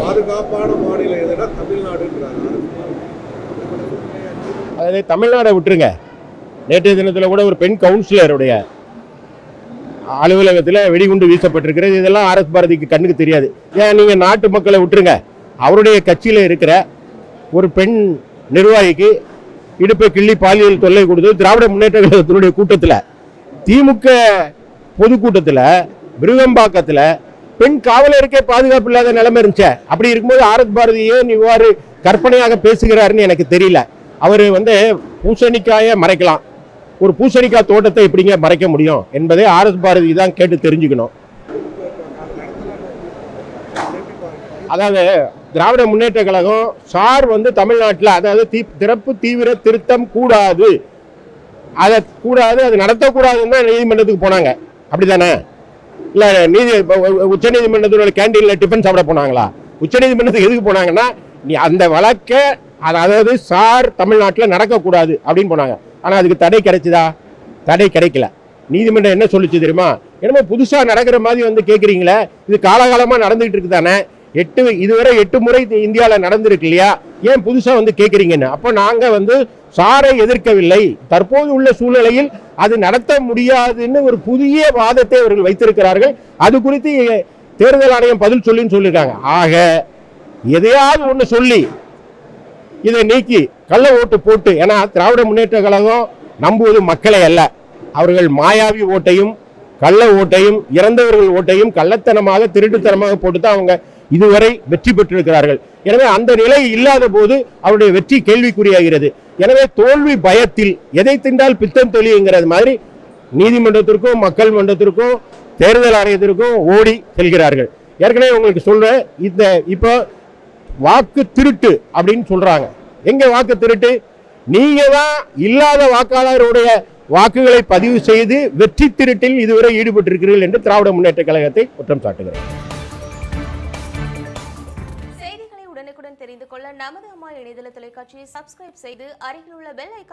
பாதுகாப்பான மாநிலம் எதுனா தமிழ்நாடுன்றாங்க அதாவது தமிழ்நாடை விட்டுருங்க. நேற்றைய தினத்தில் கூட ஒரு பெண் கவுன்சிலருடைய அலுவலகத்தில் வெடிகுண்டு வீசப்பட்டிருக்கிறது. இதெல்லாம் ஆர்எஸ் பாரதிக்கு கண்ணுக்கு தெரியாது. ஏன் நீங்கள் நாட்டு மக்களை விட்டுருங்க. அவருடைய கட்சியில் இருக்கிற ஒரு பெண் நிர்வாகிக்கு இடுப்பை கிள்ளி பாலியல் தொல்லை கொடுத்து திராவிட முன்னேற்ற கழகத்தினுடைய கூட்டத்தில் திமுக பொதுக்கூட்டத்தில் விருகம்பாக்கத்தில் பெண் காவலருக்கே பாதுகாப்பு இல்லாத நிலைமை இருந்துச்சு. அப்படி இருக்கும்போது ஆரத் பாரதி ஏன் இவ்வாறு கற்பனையாக பேசுகிறாருன்னு எனக்கு தெரியல. அவர் வந்து பூசணிக்காயை மறைக்கலாம். ஒரு பூசணிக்காய் தோட்டத்தை எப்படிங்க மறைக்க முடியும் என்பதை ஆர்எஸ் பாரதி தான் கேட்டு தெரிஞ்சுக்கணும். அதாவது திராவிட முன்னேற்ற கழகம் சார் வந்து தமிழ்நாட்டில் அதாவது தீ திறப்பு தீவிர திருத்தம் கூடாது. அதை கூடாது அது நடத்தக்கூடாதுன்னு தான் நீதிமன்றத்துக்கு போனாங்க. அப்படி தானே இல்லை நீதி உச்சநீதிமன்றத்தினுடைய கேண்டீனில் டிஃபன் சாப்பிட போனாங்களா? உச்சநீதிமன்றத்துக்கு எதுக்கு போனாங்கன்னா நீ அந்த வழக்கை அது- அதாவது சார் தமிழ்நாட்டில் நடக்கக்கூடாது அப்படின்னு போனாங்க. ஆனால் அதுக்கு தடை கிடைச்சிதா? தடை கிடைக்கல. நீதிமன்றம் என்ன சொல்லிச்சு தெரியுமா? என்னமோ புதுசாக நடக்கிற மாதிரி வந்து கேட்குறீங்களே இது காலகாலமாக நடந்துகிட்டு இருக்கு தானே எட்டு இதுவரை எட்டு முறை இந்தியாவில் நடந்திருக்கு இல்லையா? ஏன் புதுசாக வந்து கேட்குறீங்கன்னு அப்போ நாங்கள் வந்து சாரை எதிர்க்கவில்லை. தற்போது உள்ள சூழ்நிலையில் அது நடத்த முடியாதுன்னு ஒரு புதிய வாதத்தை அவர்கள் வைத்திருக்கிறார்கள். அது குறித்து தேர்தல் ஆணையம் பதில் சொல்லின்னு சொல்லியிருக்காங்க. ஆக எதையாவது ஒன்று சொல்லி இதை நீக்கி கள்ள ஓட்டு போட்டு ஏன்னா திராவிட முன்னேற்ற கழகம் நம்புவது மக்களை அல்ல. அவர்கள் மாயாவி ஓட்டையும் கள்ள ஓட்டையும் இறந்தவர்கள் ஓட்டையும் கள்ளத்தனமாக திருட்டுத்தனமாக போட்டு தான் அவங்க இதுவரை வெற்றி பெற்றிருக்கிறார்கள். எனவே அந்த நிலை இல்லாத போது அவருடைய வெற்றி கேள்விக்குறியாகிறது. எனவே தோல்வி பயத்தில் எதை தின்றால் பித்தம் தெளியுங்கிறது மாதிரி நீதிமன்றத்திற்கும் மக்கள் மன்றத்திற்கும் தேர்தல் ஆணையத்திற்கும் ஓடி செல்கிறார்கள். ஏற்கனவே உங்களுக்கு சொல்றேன் இந்த இப்போ வாக்கு திருட்டு அப்படின்னு சொல்றாங்க. எங்க வாக்கு திருட்டு? நீங்க தான் இல்லாத வாக்காளருடைய வாக்குகளை பதிவு செய்து வெற்றி திருட்டில் இதுவரை ஈடுபட்டிருக்கிறீர்கள் என்று திராவிட முன்னேற்ற கழகத்தை குற்றம் சாட்டுகிறேன் கொள்ள நமது அம்மா இணையதள தொலைக்காட்சியை சப்ஸ்கிரைப் செய்து அருகில் உள்ள பெல் ஐக்கானை